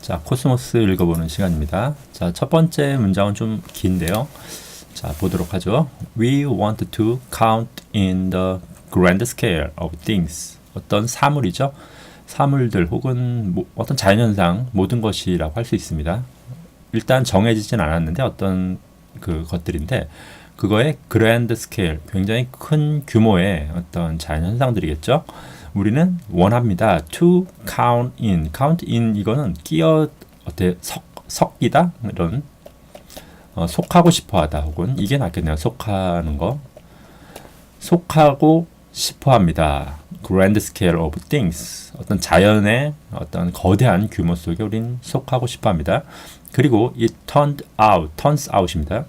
자, 코스모스 읽어보는 시간입니다. 자, 첫 번째 문장은 좀 긴데요. 자, 보도록 하죠. We want to count in the grand scale of things. 어떤 사물이죠. 사물들 혹은 뭐, 어떤 자연현상 모든 것이라고 할 수 있습니다. 일단 정해지진 않았는데 어떤 그 것들인데 그거의 그랜드 스케일 굉장히 큰 규모의 어떤 자연현상들이겠죠. 우리는 원합니다. to count in. count in 이거는 끼어 어때 석 섞이다 이런 어, 속하고 싶어하다 혹은 이게 낫겠네요. 속하는 거 속하고 싶어합니다. grand scale of things 어떤 자연의 어떤 거대한 규모 속에 우린 속하고 싶어합니다. 그리고 it turned out, turns out입니다.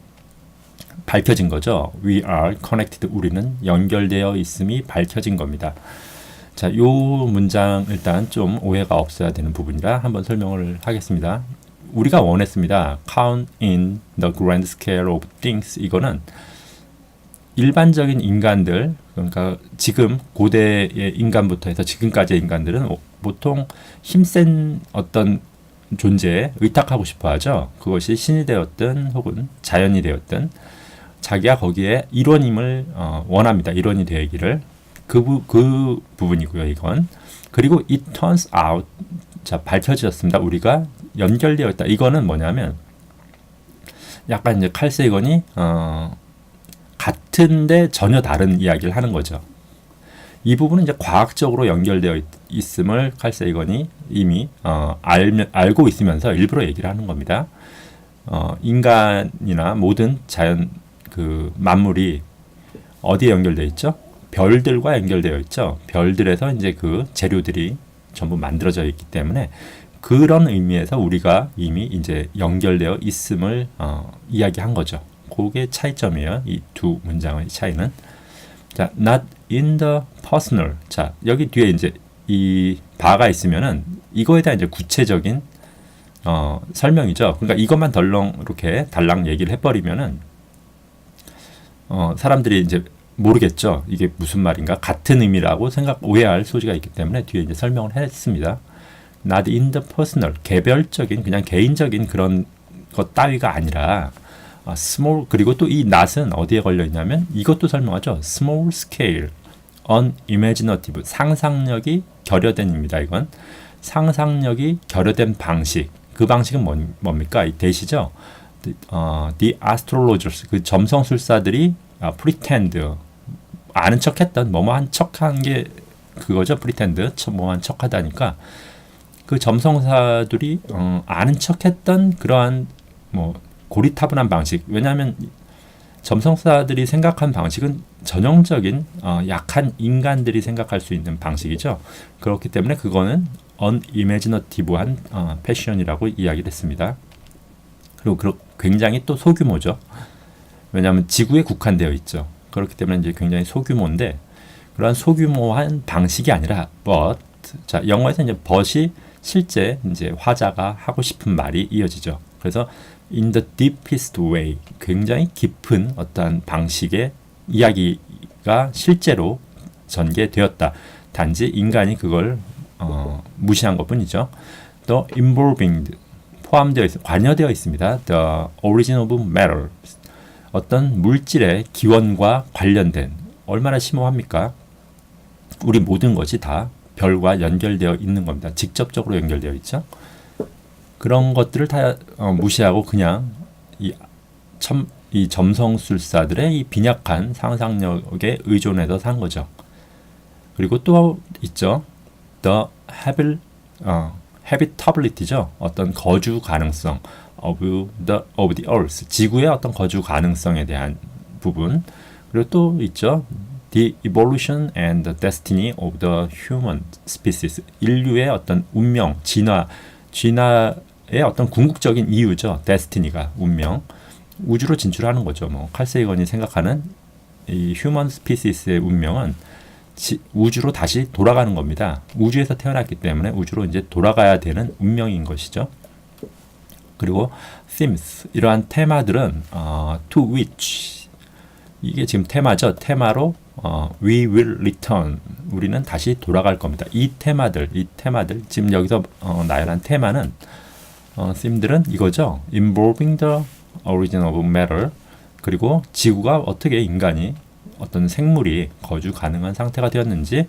밝혀진 거죠. We are connected. 우리는 연결되어 있음이 밝혀진 겁니다. 자, 요 문장 일단 좀 오해가 없어야 되는 부분이라 한번 설명을 하겠습니다. 우리가 원했습니다. Count in the grand scale of things. 이거는 일반적인 인간들, 그러니까 지금 고대의 인간부터 해서 지금까지의 인간들은 보통 힘센 어떤 존재에 의탁하고 싶어 하죠. 그것이 신이 되었든 혹은 자연이 되었든 자기가 거기에 일원임을 어, 원합니다. 일원이 되기를. 그, 부, 그 부분이고요, 이건. 그리고 it turns out. 자, 밝혀졌습니다. 우리가 연결되어 있다. 이거는 뭐냐면, 약간 이제 칼세이건이, 어, 같은데 전혀 다른 이야기를 하는 거죠. 이 부분은 이제 과학적으로 연결되어 있, 음을 칼세이건이 이미 어, 알, 알고 있으면서 일부러 얘기를 하는 겁니다. 어, 인간이나 모든 자연 그 만물이 어디에 연결되어 있죠? 별들과 연결되어 있죠. 별들에서 이제 그 재료들이 전부 만들어져 있기 때문에 그런 의미에서 우리가 이미 이제 연결되어 있음을 어, 이야기한 거죠. 그게 차이점이에요. 이 두 문장의 차이는. 자, not in the personal. 자, 여기 뒤에 이제 이 바가 있으면은 이거에 대한 이제 구체적인 어, 설명이죠. 그러니까 이것만 덜렁 이렇게 달랑 얘기를 해버리면은 어, 사람들이 이제 모르겠죠. 이게 무슨 말인가? 같은 의미라고 생각 오해할 소지가 있기 때문에 뒤에 이제 설명을 했습니다. not in the personal 개별적인 그냥 개인적인 그런 것 따위가 아니라 아, small 그리고 또 이 not은 어디에 걸려 있냐면 이것도 설명하죠. small scale unimaginative 상상력이 결여된입니다. 이건 상상력이 결여된 방식 그 방식은 뭐, 뭡니까? 이 대시죠. 어, the astrologers 그 점성술사들이 아, pretend 아는 척했던 뭐뭐한 척한 게 그거죠 pretend 뭐한 척하다니까 그 점성사들이 어, 아는 척했던 그러한 뭐 고리타분한 방식 왜냐하면 점성사들이 생각한 방식은 전형적인 어, 약한 인간들이 생각할 수 있는 방식이죠 그렇기 때문에 그거는 unimaginative한 어, 패션이라고 이야기를 했습니다. 그리고 굉장히 또 소규모죠. 왜냐하면 지구에 국한되어 있죠. 그렇기 때문에 이제 굉장히 소규모인데 그러한 소규모한 방식이 아니라 but 자 영어에서 이제 but이 실제 이제 화자가 하고 싶은 말이 이어지죠. 그래서 in the deepest way 굉장히 깊은 어떠한 방식의 이야기가 실제로 전개되었다. 단지 인간이 그걸 어, 무시한 것뿐이죠. The involving 포함되어 있, 관여되어 있습니다. The origin of matter 어떤 물질의 기원과 관련된 얼마나 심오합니까? 우리 모든 것이 다 별과 연결되어 있는 겁니다. 직접적으로 연결되어 있죠. 그런 것들을 다 어, 무시하고 그냥 이, 첨, 이 점성술사들의 이 빈약한 상상력에 의존해서 산 거죠. 그리고 또 있죠. The habil, 어, habitability죠. 어떤 거주 가능성 of the of the earth. 지구의 어떤 거주 가능성에 대한 부분. 그리고 또 있죠. The evolution and the destiny of the human species. 인류의 어떤 운명, 진화, 진화의 어떤 궁극적인 이유죠. destiny가 운명. 우주로 진출하는 거죠. 뭐 칼세이건이 생각하는 이 휴먼 스피시스의 운명은 지, 우주로 다시 돌아가는 겁니다. 우주에서 태어났기 때문에 우주로 이제 돌아가야 되는 운명인 것이죠. 그리고 themes 이러한 테마들은 어, to which 이게 지금 테마죠. 테마로 어, we will return. 우리는 다시 돌아갈 겁니다. 이 테마들, 이 테마들 지금 여기서 어, 나열한 테마는 어, 씀들은 이거죠. involving the origin of matter 그리고 지구가 어떻게 인간이 어떤 생물이 거주 가능한 상태가 되었는지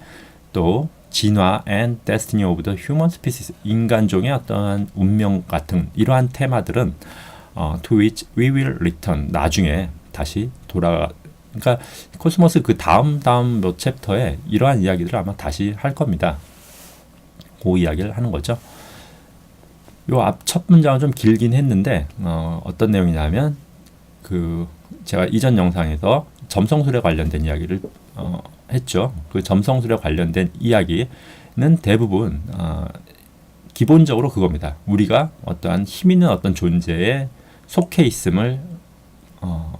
또 진화 and destiny of the human species 인간종의 어떠한 운명 같은 이러한 테마들은 어, to which we will return 나중에 다시 돌아 그러니까 코스모스 그 다음 다음 몇 챕터에 이러한 이야기들을 아마 다시 할 겁니다. 그 이야기를 하는 거죠. 요 앞 첫 문장은 좀 길긴 했는데 어, 어떤 내용이냐면 그 제가 이전 영상에서 점성술에 관련된 이야기를 어, 했죠. 그 점성술에 관련된 이야기는 대부분 어, 기본적으로 그겁니다. 우리가 어떠한 힘 있는 어떤 존재에 속해 있음을 어,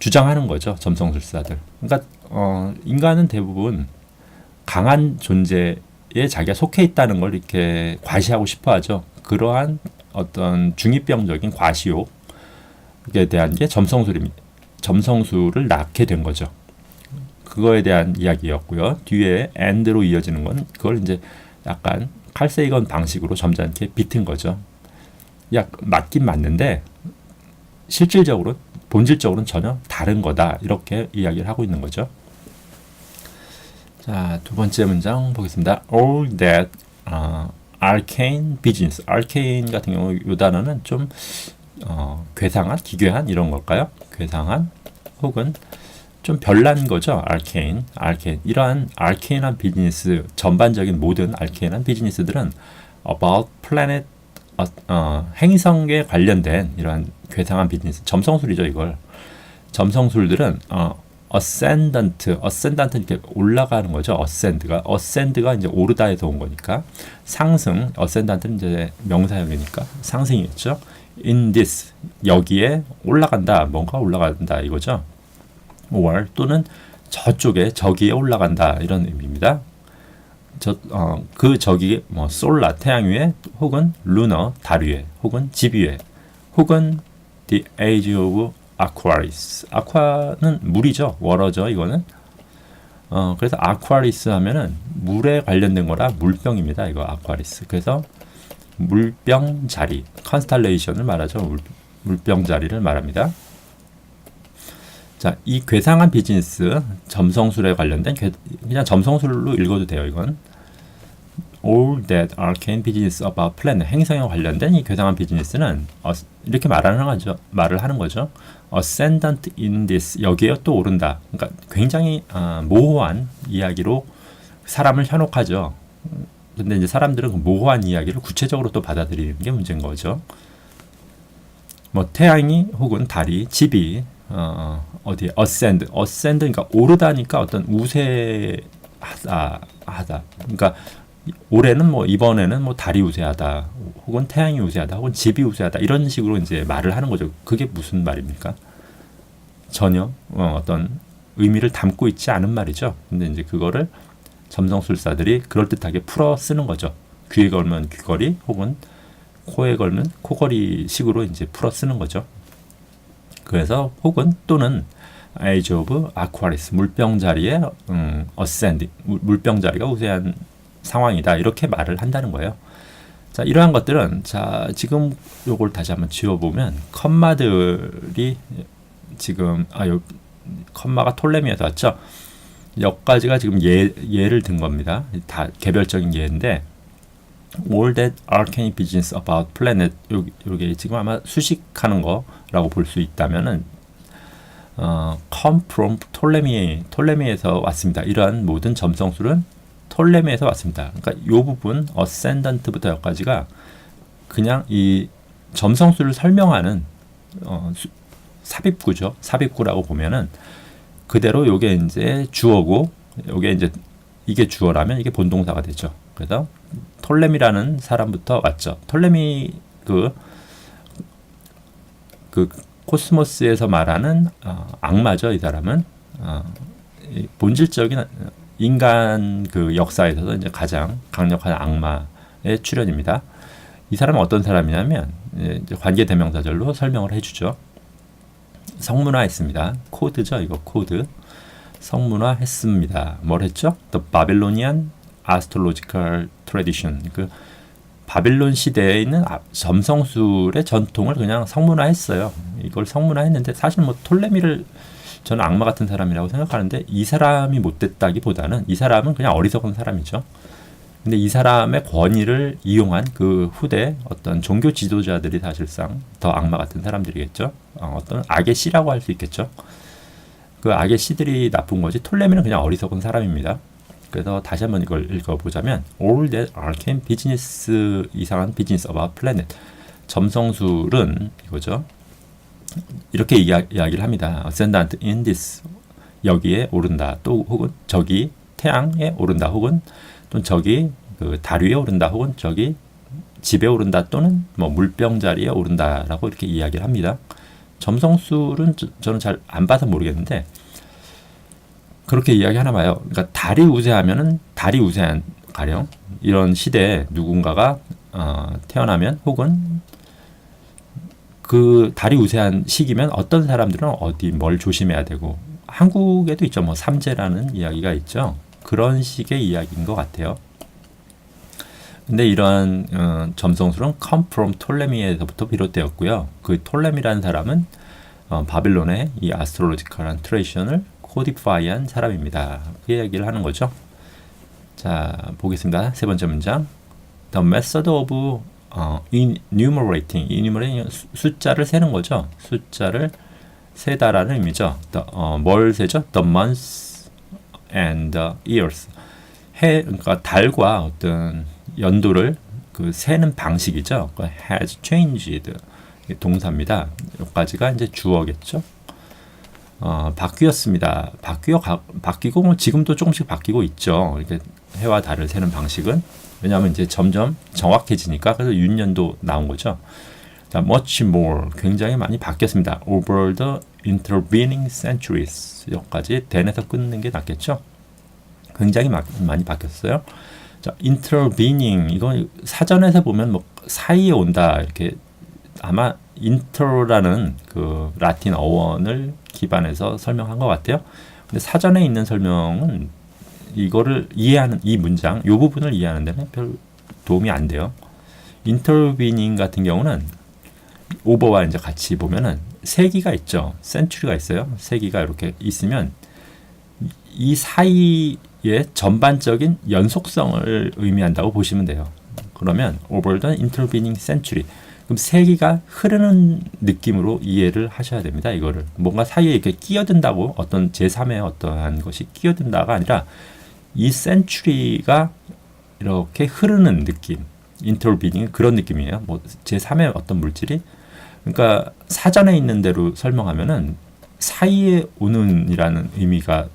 주장하는 거죠. 점성술사들. 그러니까 어, 인간은 대부분 강한 존재에 자기가 속해 있다는 걸 이렇게 과시하고 싶어 하죠. 그러한 어떤 중이병적인 과시욕에 대한 게 점성술입니다. 점성술을 낳게 된 거죠. 그거에 대한 이야기였고요. 뒤에 and로 이어지는 건 그걸 이제 약간 칼세이건 방식으로 점잖게 비튼 거죠. 약 맞긴 맞는데 실질적으로 본질적으로는 전혀 다른 거다 이렇게 이야기를 하고 있는 거죠. 자, 두 번째 문장 보겠습니다. All that uh, arcane business, arcane 같은 경우 이 단어는 좀 어, 괴상한, 기괴한 이런 걸까요? 괴상한 혹은 좀 별난 거죠. arcane, arcane. 이러한 arcane한 비즈니스 전반적인 모든 arcane한 비즈니스들은 about planet 어, 어, 행성에 관련된 이러한 괴상한 비즈니스, 점성술이죠 이걸. 점성술들은 어, ascendant, ascendant 이렇게 올라가는 거죠. ascend가, ascend가 이제 오르다에서 온 거니까 상승, ascendant는 이제 명사형이니까 상승이겠죠. In this 여기에 올라간다, 뭔가 올라간다 이거죠. or 또는 저쪽에 저기에 올라간다 이런 의미입니다. 저, 어, 그 저기 뭐 솔라 태양 위에 혹은 루너 달 위에 혹은 집 위에 혹은 the age of Aquarius. 아쿠아는 물이죠. 워러죠. 이거는. 어, 그래서 아쿠아리스 하면은 물에 관련된 거라 물병입니다. 이거 아쿠아리스. 그래서 물병 자리, 컨스탈레이션을 말하죠. 물, 물병 자리를 말합니다. 자, 이 괴상한 비즈니스 점성술에 관련된 그냥 점성술로 읽어도 돼요. 이건 all that arcane business about planet 행성에 관련된 이 괴상한 비즈니스는 어, 이렇게 말하는 거죠. 말을 하는 거죠. ascendant in this 여기에 또 오른다. 그러니까 굉장히 어, 모호한 이야기로 사람을 현혹하죠. 근데 이제 사람들은 그 모호한 이야기를 구체적으로 또 받아들이는 게 문제인 거죠. 뭐 태양이 혹은 달이 집이 어, 어디에 ascend, ascend 그러니까 오르다니까 어떤 우세하다 하다. 그러니까 올해는 뭐 이번에는 뭐 달이 우세하다 혹은 태양이 우세하다 혹은 집이 우세하다 이런 식으로 이제 말을 하는 거죠. 그게 무슨 말입니까? 전혀 어, 어떤 의미를 담고 있지 않은 말이죠. 근데 이제 그거를 점성술사들이 그럴듯하게 풀어 쓰는 거죠. 귀에 걸면 귀걸이 혹은 코에 걸면 코걸이 식으로 이제 풀어 쓰는 거죠. 그래서 혹은 또는 Age of Aquarius 물병 자리에 음, ascend 물병 자리가 우세한 상황이다 이렇게 말을 한다는 거예요. 자 이러한 것들은 자 지금 요걸 다시 한번 지워보면 컴마들이 지금 아요 컴마가 톨레미에서 왔죠. 여기까지가 지금 예, 예를 든 겁니다. 다 개별적인 예인데 all that arcane business about planet 요, 요게 지금 아마 수식하는 거라고 볼 수 있다면은 어, come from 톨레미 톨레미에서 왔습니다. 이러한 모든 점성술은 톨레미에서 왔습니다. 그러니까 이 부분 어센던트부터 여기까지가 그냥 이 점성술을 설명하는 어, 수, 삽입구죠. 삽입구라고 보면은 그대로 요게 이제 주어고 요게 이제 이게 주어라면 이게 본동사가 되죠. 그래서 톨레미라는 사람부터 왔죠. 톨레미 그, 그 코스모스에서 말하는 어, 악마죠. 이 사람은 어, 본질적인 인간 그 역사에서도 이제 가장 강력한 악마의 출현입니다. 이 사람은 어떤 사람이냐면 이제 관계 대명사절로 설명을 해주죠. 성문화 했습니다. 코드죠, 이거 코드. 성문화 했습니다. 뭘 했죠? The Babylonian Astrological Tradition. 그 바빌론 시대에 있는 아- 점성술의 전통을 그냥 성문화했어요. 이걸 성문화했는데 사실 뭐 톨레미를 저는 악마 같은 사람이라고 생각하는데 이 사람이 못됐다기보다는 이 사람은 그냥 어리석은 사람이죠. 근데 이 사람의 권위를 이용한 그 후대 어떤 종교 지도자들이 사실상 더 악마 같은 사람들이겠죠. 어, 어떤 악의 씨라고 할 수 있겠죠. 그 악의 씨들이 나쁜 거지 톨레미는 그냥 어리석은 사람입니다. 그래서 다시 한번 이걸 읽어보자면 All that arcane business 이상한 business our planet 점성술은 이거죠. 이렇게 이야, 이야 기를 합니다. Ascendant in this 여기에 오른다 또 혹은 저기 태양에 오른다 혹은 또는 저기 그달 위에 오른다 혹은 저기 집에 오른다 또는 뭐 물병 자리에 오른다라고 이렇게 이야기를 합니다. 점성술은 저, 저는 잘 안 봐서 모르겠는데 그렇게 이야기 하나 봐요. 그러니까 달이 우세하면은 달이 우세한 가령 이런 시대에 누군가가 어, 태어나면 혹은 그 달이 우세한 시기면 어떤 사람들은 어디 뭘 조심해야 되고 한국에도 있죠. 뭐 삼재라는 이야기가 있죠. 그런 식의 이야기인 것 같아요. 근데 이러한 어, 점성술은 come from 톨레미에서부터 비롯되었고요. 그 톨레미라는 사람은 어, 바빌론의 이 아스트로로지컬한 트레이션을 코디파이한 사람입니다. 그 이야기를 하는 거죠. 자 보겠습니다. 세 번째 문장. The method of 어, enumerating, enumerating 수- 숫자를 세는 거죠. 숫자를 세다라는 의미죠. The, 어, 뭘 세죠? The months and years. 해 그러니까 달과 어떤 연도를 그 세는 방식이죠. 그 has changed 동사입니다. 여기까지가 이제 주어겠죠. 어, 바뀌었습니다. 바뀌어 가, 바뀌고 뭐 지금도 조금씩 바뀌고 있죠. 이렇게 해와 달을 세는 방식은 왜냐하면 이제 점점 정확해지니까 그래서 윤년도 나온 거죠. 자, much more 굉장히 많이 바뀌었습니다. over the intervening centuries 여기까지 den에서 끊는 게 낫겠죠. 굉장히 마, 많이 바뀌었어요. 자, intervening 이건 사전에서 보면 뭐 사이에 온다 이렇게 아마 inter라는 그 라틴 어원을 기반해서 설명한 것 같아요. 근데 사전에 있는 설명은 이거를 이해하는 이 문장, 이 부분을 이해하는 데는 별 도움이 안 돼요. intervening 같은 경우는 오버와 이제 같이 보면은 세기가 있죠. 센츄리가 있어요. 세기가 이렇게 있으면 이 사이의 전반적인 연속성을 의미한다고 보시면 돼요. 그러면 over the intervening 그럼 세기가 흐르는 느낌으로 이해를 하셔야 됩니다. 이거를 뭔가 사이에 이렇게 끼어든다고 어떤 제3의 어떠한 것이 끼어든다가 아니라 이 센츄리가 이렇게 흐르는 느낌, 인터비닝 그런 느낌이에요. 뭐 제3의 어떤 물질이 그러니까 사전에 있는 대로 설명하면은 사이에 오는이라는 의미가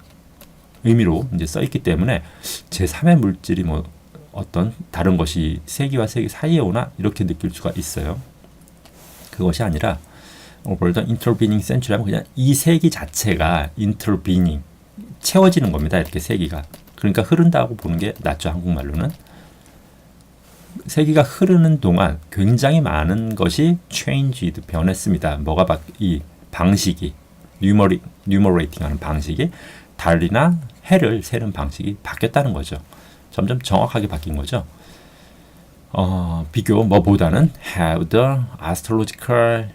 의미로 이제 써 있기 때문에 제3의 물질이 뭐 어떤 다른 것이 세기와 세기 사이에 오나 이렇게 느낄 수가 있어요. 그것이 아니라 the intervening century하면 그냥 이 세기 자체가 intervening 채워지는 겁니다. 이렇게 세기가 그러니까 흐른다고 보는 게 낫죠. 한국말로는 세기가 흐르는 동안 굉장히 많은 것이 changed 변했습니다. 뭐가 바, 이 방식이 numerate, numerating하는 방식이 달이나 해를 세는 방식이 바뀌었다는 거죠. 점점 정확하게 바뀐 거죠. 어, 비교 뭐보다는 have the astrological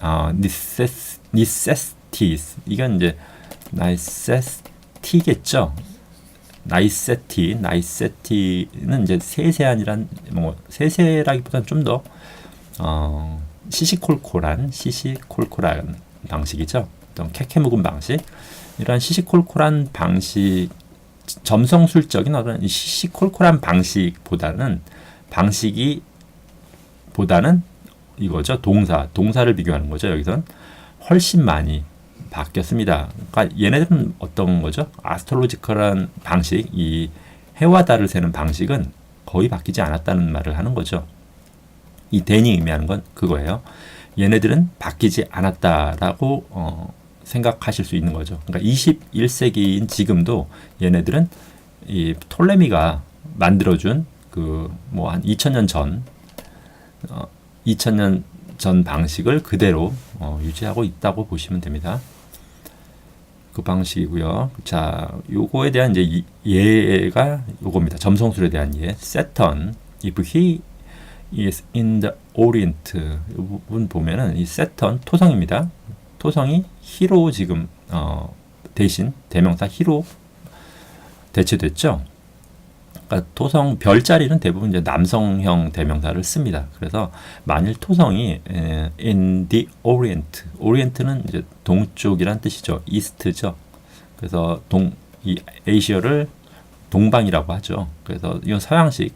어, necess- necessities 이건 이제 necessity겠죠. 나이세티, 나이세티는 이제 세세한이란 뭐 세세라기보다는 좀 더 어, 시시콜콜한 시시콜콜한 방식이죠. 어떤 캐캐 묵은 방식. 이런 시시콜콜한 방식 점성술적인 어떤 이 시시콜콜한 방식보다는 방식이 보다는 이거죠. 동사 동사를 비교하는 거죠 여기선. 훨씬 많이 바뀌었습니다. 그러니까 얘네들은 어떤 거죠? 아스트로로지컬한 방식, 이 해와 달을 세는 방식은 거의 바뀌지 않았다는 말을 하는 거죠. 이 대니 의미하는 건 그거예요. 얘네들은 바뀌지 않았다라고 어, 생각하실 수 있는 거죠. 그러니까 21세기인 지금도 얘네들은 이 톨레미가 만들어준 그 뭐 한 2000년 전 어, 2000년 전 방식을 그대로 어, 유지하고 있다고 보시면 됩니다. 그 방식이고요. 자, 요거에 대한 이제 이- 예가 요겁니다. 점성술에 대한 예. Saturn, if he is in the Orient, 이 부분 보면은 이 Saturn 토성입니다. 토성이 히로 지금 어, 대신 대명사 히로 대체됐죠. 그러니까 토성 별자리는 대부분 이제 남성형 대명사를 씁니다. 그래서 만일 토성이 에, in the Orient, Orient는 이제 동쪽이란 뜻이죠. East죠. 그래서 동이 에이시아를 동방이라고 하죠. 그래서 이건 서양식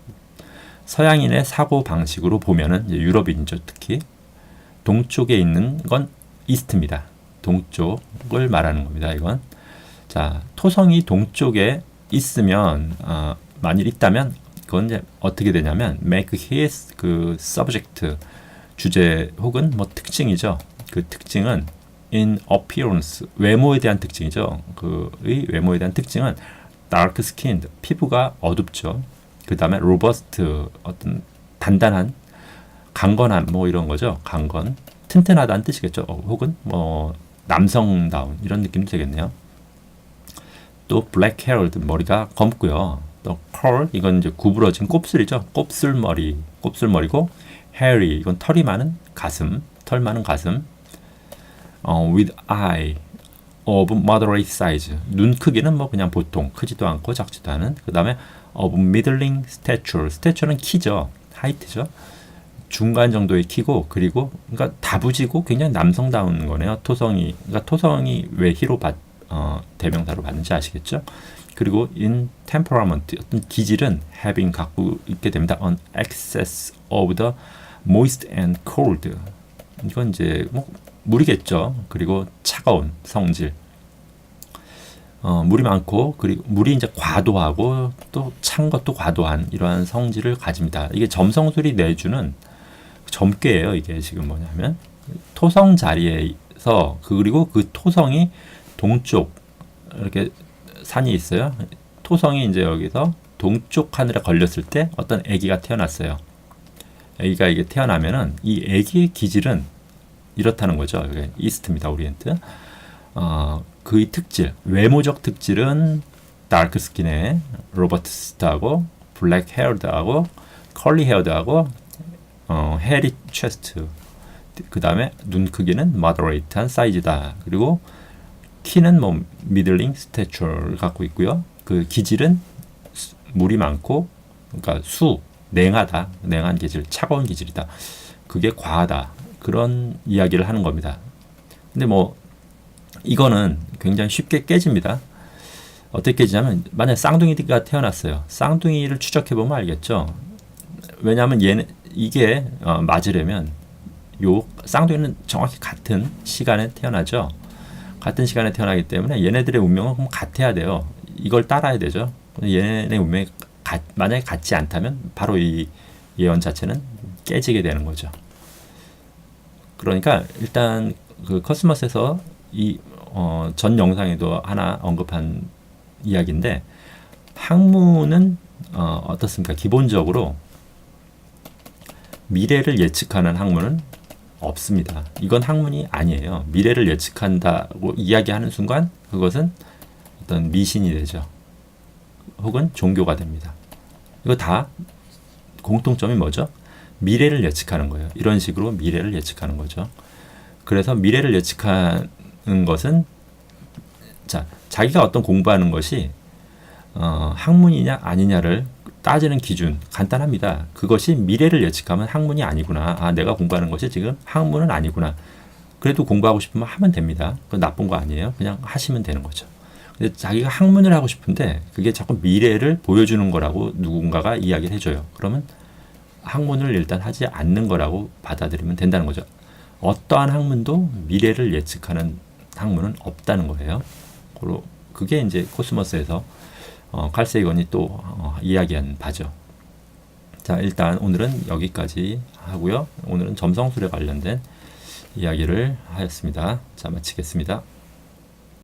서양인의 사고 방식으로 보면은 유럽인이죠, 특히 동쪽에 있는 건 이스트입니다. 동쪽을 말하는 겁니다. 이건 자 토성이 동쪽에 있으면 어, 만일 있다면 그건 이제 어떻게 되냐면 make his 그 subject 주제 혹은 뭐 특징이죠. 그 특징은 in appearance 외모에 대한 특징이죠. 그의 외모에 대한 특징은 dark skinned 피부가 어둡죠. 그 다음에 robust 어떤 단단한 강건한 뭐 이런 거죠. 강건 튼튼하다는 뜻이겠죠. 어, 혹은 뭐 남성다운 이런 느낌도 되겠네요. 또 black haired 머리가 검고요. 또 curl 이건 이제 구부러진 곱슬이죠. 곱슬머리 곱슬머리고 hairy 이건 털이 많은 가슴 털 많은 가슴. 어, with eye of moderate size. 눈 크기는 뭐 그냥 보통 크지도 않고 작지도 않은. 그 다음에 of middling stature. Stature는 키죠. 하이트죠. 중간 정도의 키고 그리고 그러니까 다부지고 굉장히 남성다운 거네요. 토성이 그러니까 토성이 왜 히로 받 어, 대명사로 받는지 아시겠죠? 그리고 in temperament 어떤 기질은 having 갖고 있게 됩니다. on excess of the moist and cold 이건 이제 뭐 물이겠죠. 그리고 차가운 성질. 어, 물이 많고 그리고 물이 이제 과도하고 또 찬 것도 과도한 이러한 성질을 가집니다. 이게 점성술이 내주는 점괘예요. 이게 지금 뭐냐면 토성 자리에서 그리고 그 토성이 동쪽 이렇게 산이 있어요. 토성이 이제 여기서 동쪽 하늘에 걸렸을 때 어떤 아기가 태어났어요. 아기가 이게 태어나면은 이 아기의 기질은 이렇다는 거죠. 이게 이스트입니다. 오리엔트. 어, 그의 특질, 외모적 특질은 다크 스킨에 로버트스트하고 블랙 헤어드하고 컬리 헤어드하고 어, 헤리 체스트. 그 다음에 눈 크기는 마더레이트한 사이즈다. 그리고 키는 뭐 미들링 스태처를 갖고 있고요. 그 기질은 수- 물이 많고 그러니까 수 냉하다. 냉한 기질, 차가운 기질이다. 그게 과하다. 그런 이야기를 하는 겁니다. 근데 뭐 이거는 굉장히 쉽게 깨집니다. 어떻게 깨지냐면 만약 쌍둥이가 태어났어요. 쌍둥이를 추적해 보면 알겠죠. 왜냐하면 얘는 이게 어, 맞으려면 요 쌍둥이는 정확히 같은 시간에 태어나죠. 같은 시간에 태어나기 때문에 얘네들의 운명은 같아야 돼요. 이걸 따라야 되죠. 얘네 운명이 같- 만약에 같지 않다면 바로 이 예언 자체는 깨지게 되는 거죠. 그러니까 일단 그 커스머스에서 이 어, 전 영상에도 하나 언급한 이야기인데 학문은 어, 어떻습니까? 기본적으로 미래를 예측하는 학문은 없습니다. 이건 학문이 아니에요. 미래를 예측한다고 이야기하는 순간 그것은 어떤 미신이 되죠. 혹은 종교가 됩니다. 이거 다 공통점이 뭐죠? 미래를 예측하는 거예요. 이런 식으로 미래를 예측하는 거죠. 그래서 미래를 예측하는 것은 자 자기가 어떤 공부하는 것이 어, 학문이냐 아니냐를 따지는 기준 간단합니다. 그것이 미래를 예측하면 학문이 아니구나. 아 내가 공부하는 것이 지금 학문은 아니구나. 그래도 공부하고 싶으면 하면 됩니다. 그건 나쁜 거 아니에요. 그냥 하시면 되는 거죠. 근데 자기가 학문을 하고 싶은데 그게 자꾸 미래를 보여주는 거라고 누군가가 이야기를 해줘요. 그러면 학문을 일단 하지 않는 거라고 받아들이면 된다는 거죠. 어떠한 학문도 미래를 예측하는 학문은 없다는 거예요. 그게 이제 코스모스에서 어, 칼세이건이 또 어, 이야기한 바죠. 자, 일단 오늘은 여기까지 하고요. 오늘은 점성술에 관련된 이야기를 하였습니다. 자, 마치겠습니다.